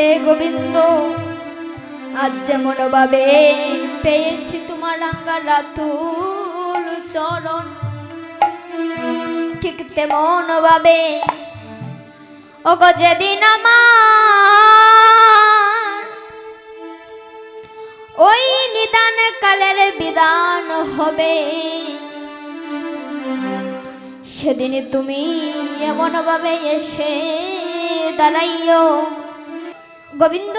হে গোবিন্দ, আজ যেমন ভাবে পেয়েছি তোমার রাঙ্গা রাতুল চরণ, ঠিক তেমন ভাবে ওগো যেদিন ওই নিদান কালের বিধান হবে, সেদিন তুমি এমন ভাবে এসে দাঁড়াইও। গোবিন্দ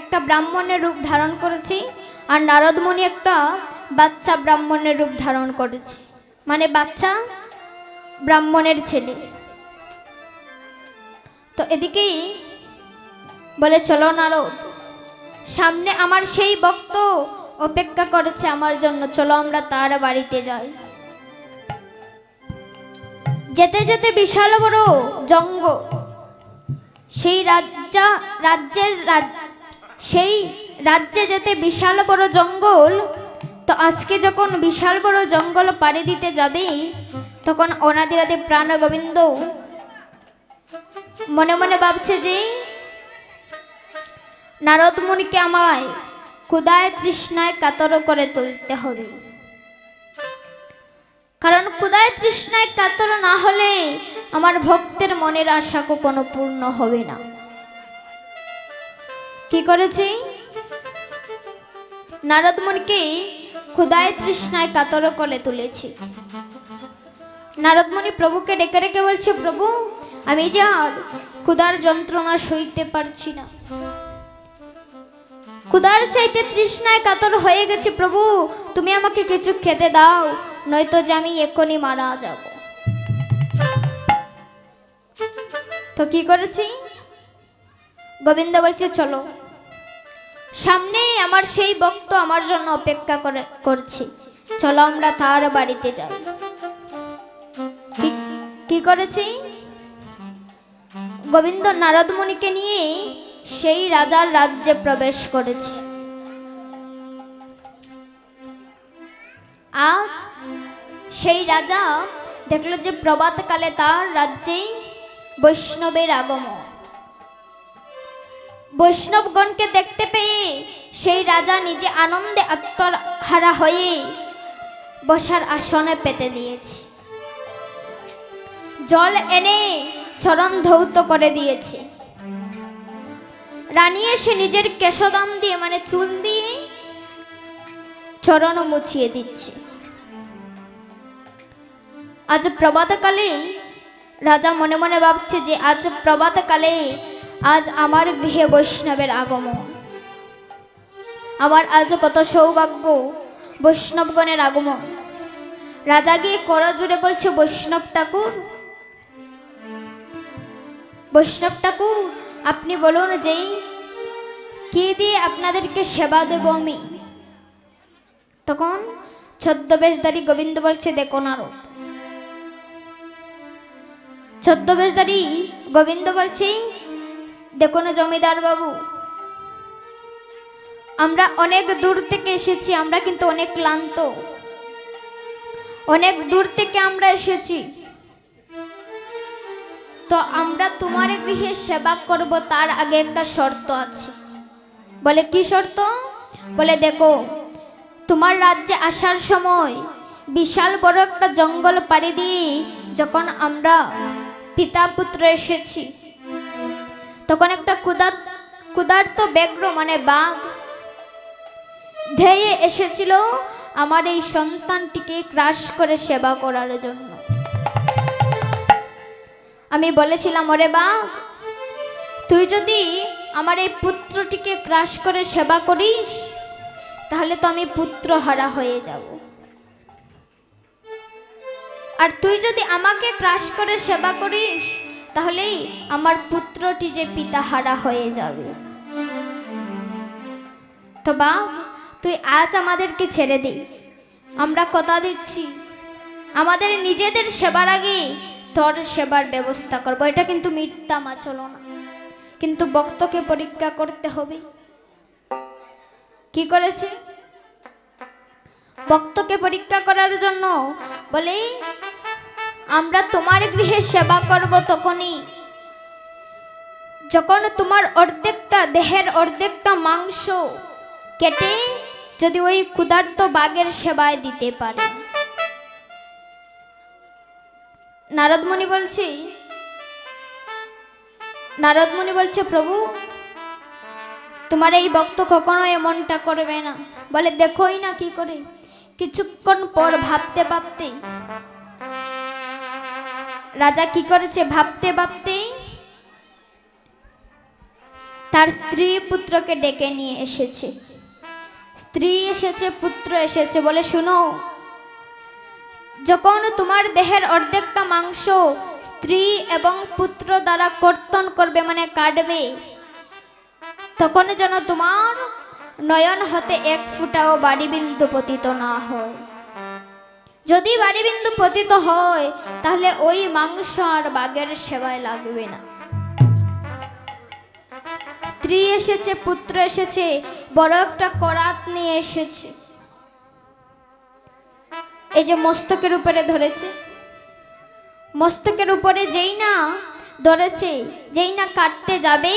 একটা ব্রাহ্মণের রূপ ধারণ করেছি আর নারদমণি একটা বাচ্চা ব্রাহ্মণের রূপ ধারণ করেছে। মানে বাচ্চা ব্রাহ্মণের ছেলে। তো এদিকেই বলে, চলো নারদ, সামনে আমার সেই ভক্ত অপেক্ষা করেছে আমার জন্য। চলো আমরা তার বাড়িতে যাই। যেতে যেতে বিশাল বড় জঙ্গল সেই রাজ্যা, রাজ্যের রাজ- সেই রাজ্যে যেতে বিশাল বড় জঙ্গল, তো আজকে যখন বিশাল বড় জঙ্গল পাড়ি দিতে যাবে, তখন অনাদিরাতে প্রাণ গোবিন্দ মনে মনে ভাবছে যে, নারদ মুনিকে আমায় ক্ষুদায় তৃষ্ণায় কাতর করে তুলতে হবে। কারণ ক্ষুদায় তৃষ্ণায় কাতর না হলে আমার ভক্তের মনের আশা কখনো পূর্ণ হবে না। কি করেছি? নারদ মুনিকে ক্ষুদায় তৃষ্ণায় কাতর করে তুলেছি। নারদমণি প্রভুকে ডেকে ডেকে বলছে, প্রভু, আমি যে আর ক্ষুদার যন্ত্রণা সইতে পারছি না। ক্ষুদার চাইতে তৃষ্ণায় কাতর হয়ে গেছে, প্রভু, তুমি আমাকে কিছু খেতে দাও, নয়তো যে আমি এক্ষুনি মারা যাব। তো কি করেছি? গোবিন্দ বলছে, চলো। সামনে আমার সেই ভক্ত আমার জন্য অপেক্ষা করে, করছি। চলো আমরা তার বাড়িতে যাই। কি- করেছি? গোবিন্দ নারদমণিকে নিয়ে সেই রাজার রাজ্যে প্রবেশ করেছে। আজ সেই রাজা দেখল যে প্রভাতকালে তার রাজ্যে বৈষ্ণবের আগমন। বৈষ্ণবগণকে দেখতে পেয়ে সেই রাজা নিজে আনন্দে আত্মহারা হয়ে বসার আসনে পেতে দিয়েছে। জল এনে চরণ ধৌত করে দিয়েছে। রানী এসে নিজের কেশদাম দিয়ে মানে চুল দিয়ে চরণ মুছিয়ে দিচ্ছে। আজ প্রভাতকালে রাজা মনে মনে ভাবছে যে আজ প্রভাতকালে আজ আমার গৃহে বৈষ্ণবের আগমন। আমার আজ কত সৌভাগ্য বৈষ্ণবগণের আগমন। রাজা গিয়ে করা জুড়ে বলছে, বৈষ্ণব ঠাকুর বৈষ্ণব ঠাকুর, আপনি বলুন যে কি দিয়ে আপনাদেরকে সেবা দেব আমি? তখন ছদ্মবেশধারী গোবিন্দ বলছে, দেখো নারদ ছদ্মবেশধারী গোবিন্দ বলছি, দেখুন জমিদার বাবু, আমরা অনেক দূর থেকে এসেছি, আমরা কিন্তু অনেক ক্লান্ত। অনেক দূর থেকে আমরা এসেছি। তো আমরা তোমার গৃহে সেবা করব, তার আগে একটা শর্ত আছে। বলে, কি শর্ত? বলে, দেখো, তোমার রাজ্যে আসার সময় বিশাল বড় একটা জঙ্গল পাড়ি দিয়ে যখন আমরা পিতা পুত্র এসেছি। তখন একটা কুদার কুদার্ত ব্যাঘ্র মানে বাঘ ধেয়ে এসেছিল আমার এই সন্তানটিকে ক্রাশ করে সেবা করার জন্য। আমি বলেছিলাম, ওরে বাঘ, তুই যদি আমার এই পুত্রটিকে ক্রাশ করে সেবা করিস, তাহলে তো আমি পুত্র হারা হয়ে যাব। আর তুই যদি আমাকে ক্রাশ করে সেবা করিস, তাহলেই আমার পুত্রটি যে পিতাহারা হয়ে যাবে। তো বাঘ তুই আজ আমাদেরকে ছেড়ে দে। আমরা কথা দিচ্ছি। আমাদের নিজেদের সেবার আগে তোর সেবার ব্যবস্থা করব। এটা কিন্তু মিথ্যা মাচলো না। কিন্তু বক্তকে পরীক্ষা করতে হবে। কি করেছে ভক্তকে পরীক্ষা করার জন্য বলে, আমরা তোমার গৃহে সেবা করব তখনই। যখন তোমার অর্ধেকটা দেহের অর্ধেকটা মাংস কেটে যদি ওই ক্ষুধার্ত বাঘের সেবায় দিতে পারে। নারদমণি বলছে নারদমণি বলছে, প্রভু, তোমার এই ভক্ত কখনো এমনটা করবে না। বলে, দেখোই না কি করে। কিছুক্ষণ পর ভাবতে ভাবতে। রাজা কি করেছে ভাবতে ভাবতে? তার স্ত্রী পুত্রকে ডেকে নিয়ে এসেছে। স্ত্রী এসেছে, পুত্র এসেছে বলে, শুনো, যখন তোমার দেহের অর্ধেকটা মাংস স্ত্রী এবং পুত্র দ্বারা কর্তন করবে মানে কাটবে, তখন যেন তোমার নয়ন হতে এক ফুটাও বাড়ি বিন্দু পতিত না হয়। যদি বাড়ি বিন্দু পতিত হয়, তাহলে ওই মাংস আর বাঘের সেবায় লাগবে না। স্ত্রী এসেছে, পুত্র এসেছে, বড় একটা করাত নিয়ে এসেছে। এই যে মস্তকের উপরে ধরেছে। মস্তকের উপরে যেই না ধরেছে, যেই না কাটতে যাবে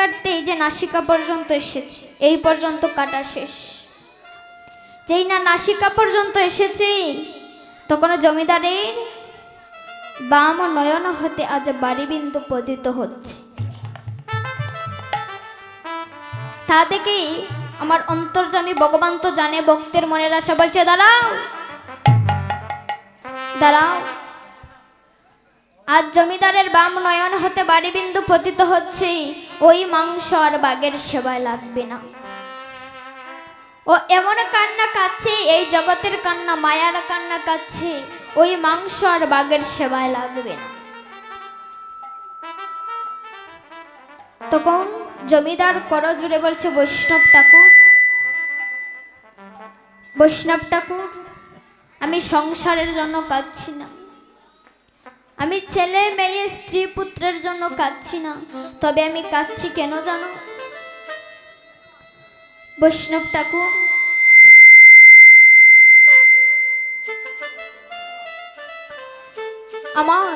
কাটতে কাটতে এই যে নাসিকা পর্যন্ত এসেছে, এই পর্যন্ত কাটা শেষ। যেই না নাসিকা পর্যন্ত এসেছে তখন জমিদারের বাম ও নয়ন হতে আজ বাড়ি বিন্দু পতিত হচ্ছে। তা দেখে আমার অন্তর্জামী ভগবান তো জানে, ভক্তের মনের আশা বলছে, দাঁড়াও দাঁড়াও। আজ জমিদারের বাম নয়ন হতে বাড়ি বিন্দু পতিত হচ্ছে। ওই মাংস আর বাঘের সেবায় লাগবে না। ও এমন কান্না কাচ্ছে, এই জগতের কান্না, মায়ার কান্না কাচ্ছে, ওই মাংস আর বাঘের সেবায় লাগবে না। তখন জমিদার কর জুড়ে বলছে, বৈষ্ণব ঠাকুর বৈষ্ণব ঠাকুর, আমি সংসারের জন্য কাঁদছি না। আমি ছেলে মেয়ে স্ত্রী পুত্রের জন্য কাঁদছি না। তবে আমি কাঁদছি কেন জানো? বৈষ্ণব ঠাকুর। আমার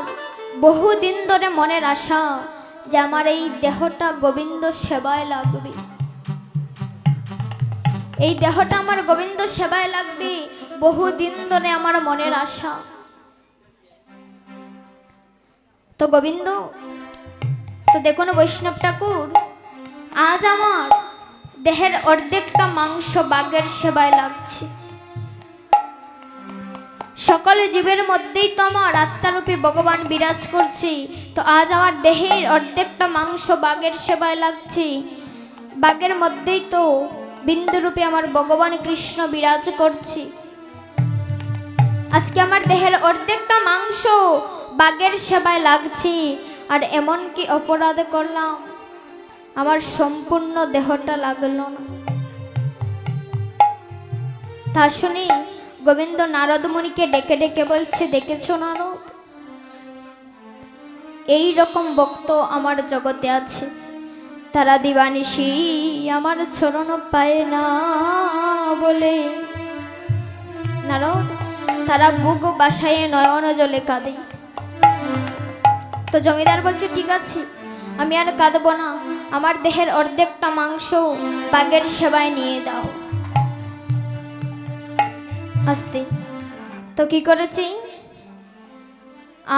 বহুদিন ধরে মনের আশা যে আমার এই দেহটা গোবিন্দ সেবায় লাগবে। এই দেহটা আমার গোবিন্দ সেবায় লাগবে বহুদিন ধরে আমার মনের আশা। তো গোবিন্দ, তো দেখুন বৈষ্ণব ঠাকুর, আজ আমার দেহের অর্ধেকটা মাংস বাঘের সেবায় লাগছে। সকল জীবের মধ্যেই তো আমার আত্মারূপী ভগবান বিরাজ করছি, তো আজ আমার দেহের অর্ধেকটা মাংস বাঘের সেবায় লাগছে। বাঘের মধ্যেই তো বিন্দুরূপে আমার ভগবান কৃষ্ণ বিরাজ করছে। আজকে আমার দেহের অর্ধেকটা মাংস বাঘের সেবায় লাগছি, আর এমন কি অপরাধ করলাম। আমার সম্পূর্ণ দেহটা লাগল না। তা শুনি, গোবিন্দ নারদমণিকে ডেকে ডেকে বলছে, দেখেছ নারদ? এই রকম বক্ত আমার জগতে আছে। তারা দিবানিসি আমার ছড়ন পায় না বলে। নারদ, তারা বুক বাসায় নয়ন জলে কাঁদে। তো জমিদার বলছে, ঠিক আছে, আমি আর কাঁদবো না। আমার দেহের অর্ধেকটা মাংস বাঘের সেবায় নিয়ে দাও। আসতে। তো কি করেছি?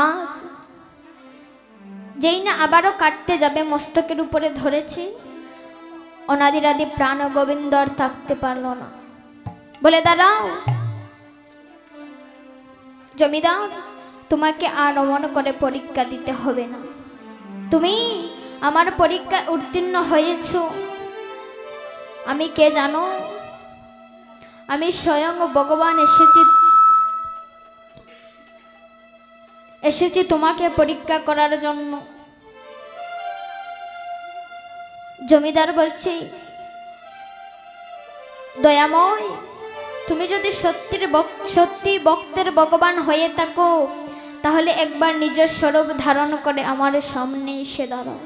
আজ যেই না আবারও কাটতে যাবে মস্তকের উপরে ধরেছে, অনাদিরাদি প্রাণ গোবিন্দ আর থাকতে পারল না। বলে, দাঁড়াও, জমিদার তোমাকে আর অমন করে পরীক্ষা দিতে হবে না। তুমি আমার পরীক্ষা উত্তীর্ণ হয়েছ। আমি কে জানো? আমি স্বয়ং ভগবান এসেছি। এসেছি তোমাকে পরীক্ষা করার জন্য। জমিদার বলছে, দয়াময়, তুমি যদি সত্যির সত্যি ভক্তের ভগবান হয়ে থাকো তাহলে একবার নিজের স্বরূপ ধারণ করে আমার সামনে এসে দাঁড়াও।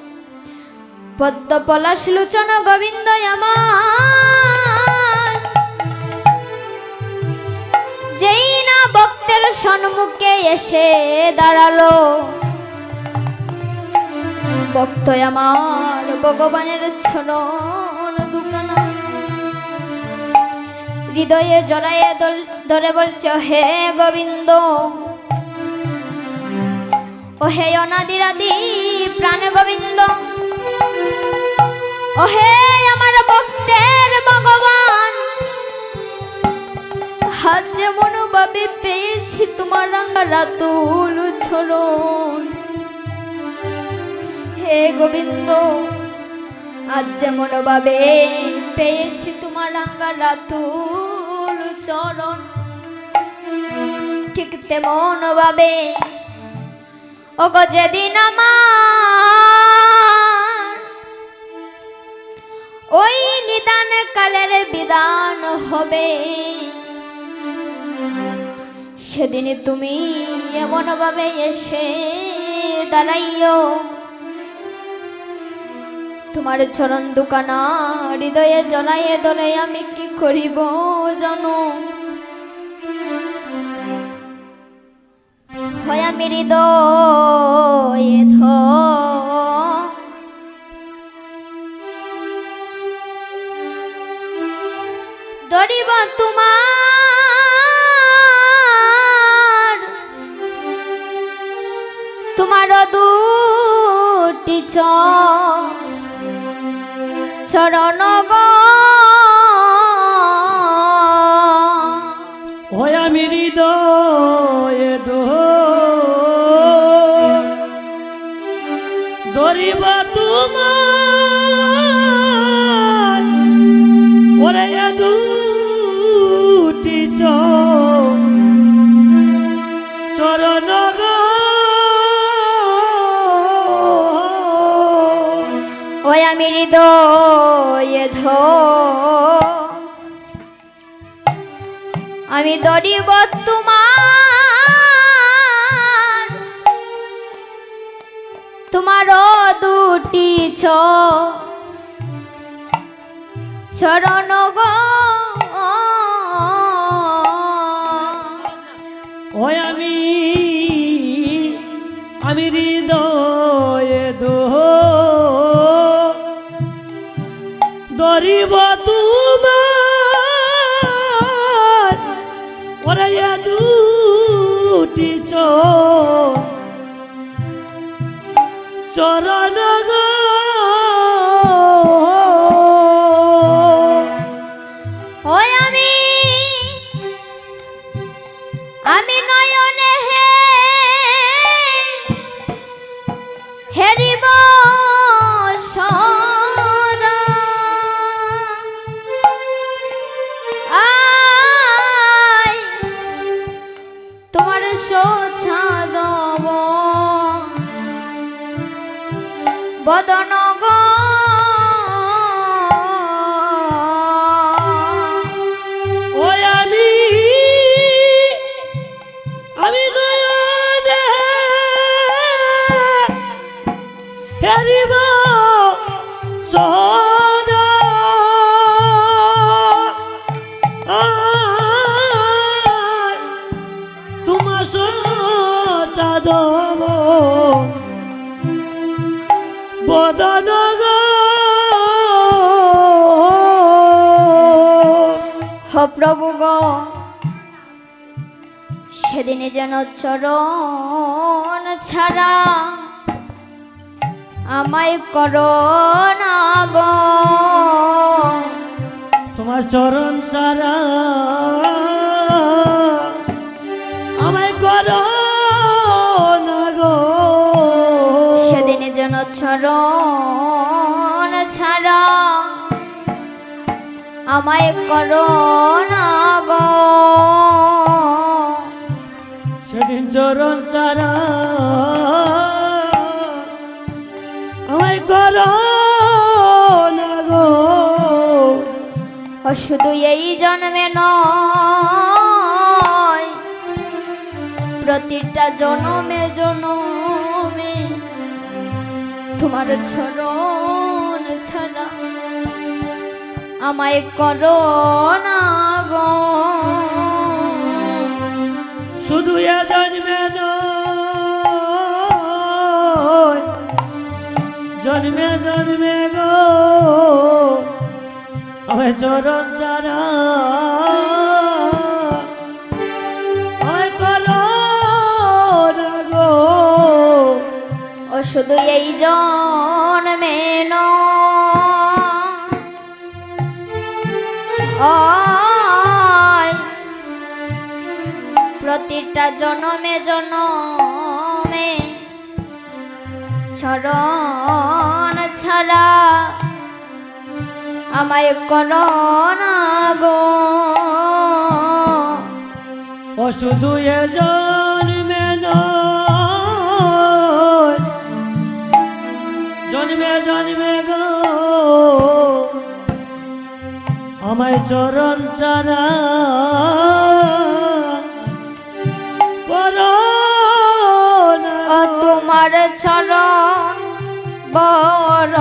পদ্ম পলাশ লোচন গোবিন্দ যেই না ভক্তের সম্মুখে এসে দাঁড়াল ভক্ত আমার ভগবানের চরণ দুখানা হৃদয়ে জড়াইয়ে দল ধরে বলছ, হে গোবিন্দ ও হে অনাদিরাদি প্রাণ গোবিন্দ। ও হে আমার ভক্তের ভগবান। হাত যেমন ভাবে পেয়েছি তোমার রাতুল ছড়ন হে গোবিন্দ, আজ যেমন ভাবে পেয়েছি তোমার রাঙা রাতুল চরণ ঠিক তেমন ভাবে ও গো যেদিন আমার ওই নিদান কালের বিধান হবে, সেদিন তুমি এমন ভাবে এসে দাঁড়াইও। তোমার চরণ দুকানা হৃদয়ে জড়াইয়ে ধরে আমি কি করিব জানো? হয় আমি হৃদয়ে ধরিব তোমার তোমার দুটি চরণ গো হৃদয়ে ধ। আমি দরিব তোমার তোমার দুটি ছ। চরণ গো। ওই আমি আমি হৃদয়ে দরিব সেদিনে যেন চরণ ছাড়া আমায় করো না গো। তোমার চরণ ছাড়া আমায় করো না গো। সেদিনে যেন চরণ ছাড়া আমায় করো না গো। চরণ চারা। না গো। শুধু এই জন্মে নয়, প্রতিটা জনমে জনমে তোমার চরণ ছাড়া আমায় করো না গো। শুধু এ জন্মে জন্মে জন্মে গো। আমার চরণ চারা। শুধু এই জন্মে প্রতিটা জনমে জনমে। চরণ ছাড়া আমায় করোনা গো। ও শুধু এ জন্মে জন্মে জন্মে গো। আমায় চরণ চারা তোমার চরণ বড়।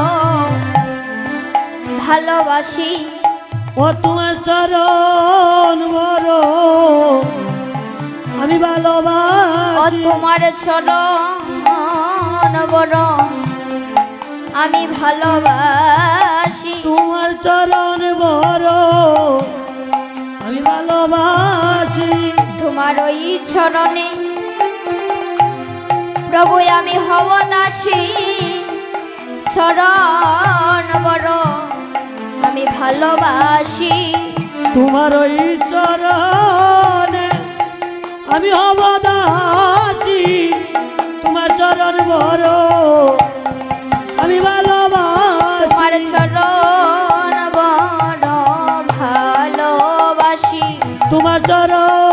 ভালোবাসি ও তোমার চরণ বড়। আমি ভালোবাসি। ও তোমার চরণ বড়। আমি ভালোবাসি। তোমার চরণ বড়। আমি ভালোবাসি। তোমার ওই চরণে প্রভু আমি হব দাসী। চরণ বড় আমি ভালোবাসি। তোমার ওই চরণে আমি হব দাসী। তোমার চরণ বড় আমি ভালোবাসি। তোমার চরণ বড় ভালোবাসি। তোমার চরণ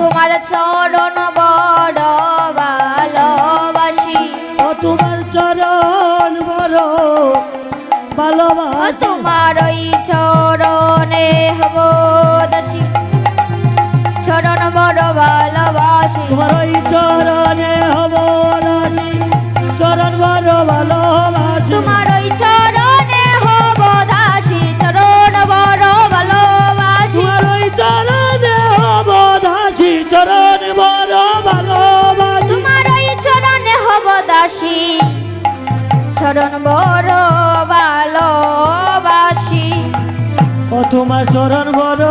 তোমার চরণ বড় ভালোবাসি। ও তোমার চরণ বড় ভালোবাসি। তোমার ওই চরণে হব দাসী। চরণ বড় ভালোবাসি। তোমার ওই চরণে হব রানী চরণ বড় ভালোবাসি। তোমার দাসী চরণ বড় ভালোবাসি। ও তোমার চরণ বড়